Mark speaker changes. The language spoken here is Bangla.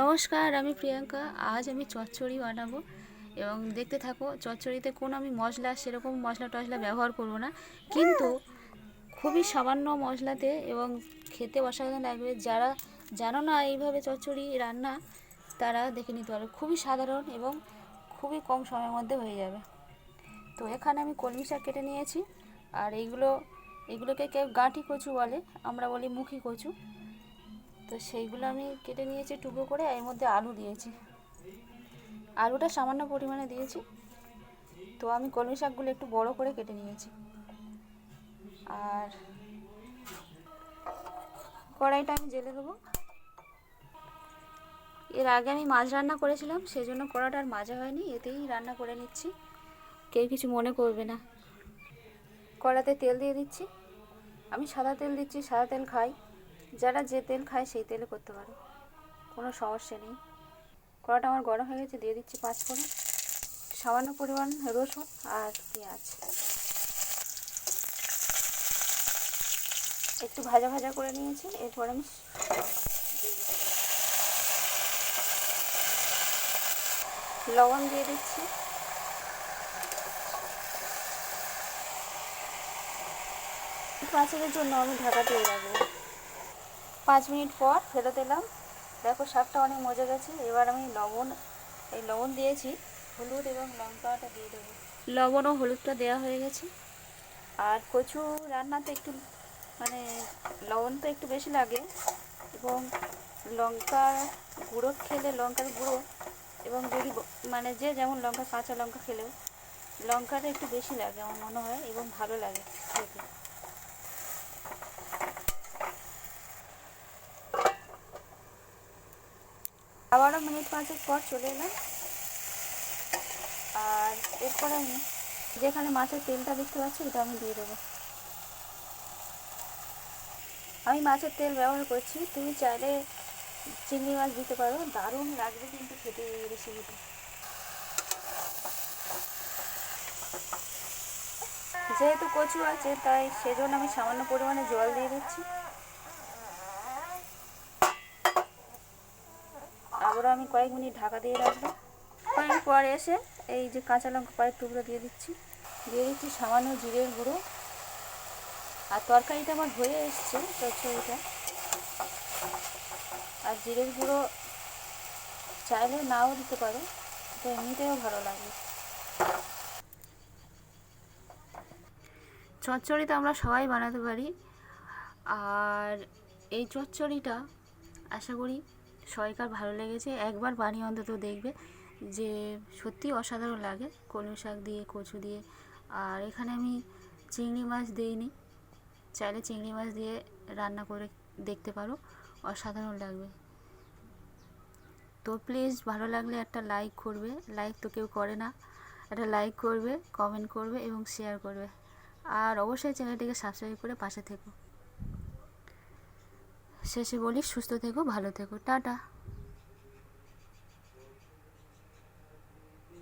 Speaker 1: নমস্কার, আমি প্রিয়াঙ্কা। আজ আমি চচ্চড়ি বানাবো এবং দেখতে থাকো চচ্চড়িতে কোনো আমি মশলা, সেরকম মশলা টশলা ব্যবহার করব না। কিন্তু খুবই সামান্য মশলাতে এবং খেতে অসাধারণ লাগবে। যারা জানো না এইভাবে চচ্চড়ি রান্না, তারা দেখে নিতে পারবে। খুবই সাধারণ এবং খুবই কম সময়ের মধ্যে হয়ে যাবে। তো এখানে আমি কলমি শাক কেটে নিয়েছি। আর এইগুলো, এগুলোকে কেউ গাঁটি কচু বলে, আমরা বলি মুখী কচু। তো সেইগুলো আমি কেটে নিয়েছি টুকরো করে এর মধ্যে আলু দিয়েছি। আলুটা সামান্য পরিমাণে দিয়েছি। তো আমি কলমি শাকগুলো একটু বড় করে কেটে নিয়েছি। আর কড়াইটা আমি জেলে দেবো। এর আগে আমি মাছ রান্না করেছিলাম সেই জন্য কড়াটা আর মাজা হয়নি। এতেই রান্না করে নিচ্ছি। কেউ কিছু মনে করবে না। কড়াতে তেল দিয়ে দিচ্ছি। আমি সাদা তেল দিচ্ছি, সাদা তেল খাই। যারা যে তেল খায় সেই তেলে করতে পারো। কোনো সমস্যা নেই। কড়াটা আমার গরম হয়ে গেছে, দিয়ে দিচ্ছি পাঁচ ফোড়ন, সামান্য পরিমাণ রসুন আর পেঁয়াজ। একটু ভাজা ভাজা করে নিয়েছি, এরপর আমি লবণ দিয়ে দিচ্ছি। পাঁচের জন্য আমি ঢাকা দিয়ে রাখব। পাঁচ মিনিট পর ফেরত এলাম। দেখো শাকটা অনেক মজা গেছে। এবার আমি লবণ এই লবণ দিয়েছি। হলুদ এবং লঙ্কাটা দিয়ে দেবো। লবণ ও হলুদটা দেওয়া হয়ে গেছে। আর কচু রান্নাতে একটু মানে লবণ তো একটু বেশি লাগে। এবং লঙ্কা গুঁড়ো খেলে লঙ্কার গুঁড়ো এবং যদি মানে যে যেমন লঙ্কা কাঁচা লঙ্কা খেলেও লঙ্কাটা একটু বেশি লাগে আমার মনে হয় এবং ভালো লাগে খেতে। আবারও মিনিট পাঁচেক পর চলে এলাম। আর এরপরে আমি যেখানে মাছের তেলটা দেখতে পাচ্ছি এটা আমি দিয়ে দেবো। আমি মাছের তেল ব্যবহার করছি। তুমি চাইলে চিংড়ি মাছ দিতে পারো। দারুণ লাগবে কিন্তু খেতে এই রেসিপিটা যেহেতু কচু আছে, তাই সেজন্য আমি সামান্য পরিমাণে জল দিয়ে দিচ্ছি। আবারও আমি কয়েক মিনিট ঢাকা দিয়ে রাখব। কয়েক পর এসে এই যে কাঁচা লঙ্কা কয়েক টুকরো দিয়ে দিচ্ছি। দিয়ে দিচ্ছি সামান্য জিরের গুঁড়ো। আর তরকারিটা আমার হয়ে এসছে চচ্চড়িটা আর জিরের গুঁড়ো চাইলে নাও দিতে পারো। এটা এমনিতেও ভালো লাগে। চচ্চড়ি তো আমরা সবাই বানাতে পারি। আর এই চচ্চড়িটা আশা করি সবাইকার ভালো লেগেছে। একবার বানিয়ে অন্তত দেখবে যে সত্যি অসাধারণ লাগে কলমি শাক দিয়ে, কচু দিয়ে। আর এখানে আমি চিংড়ি মাছ দিইনি। চাইলে চিংড়ি মাছ দিয়ে রান্না করে দেখতে পারো। অসাধারণ লাগবে। তো প্লিজ ভালো লাগলে একটা লাইক করবে। লাইক তো কেউ করে না। একটা লাইক করবে কমেন্ট করবে এবং শেয়ার করবে। আর অবশ্যই চ্যানেলটিকে সাবস্ক্রাইব করে পাশে থেকো। শেষে বলি সুস্থ থেকো ভালো থেকো টাটা।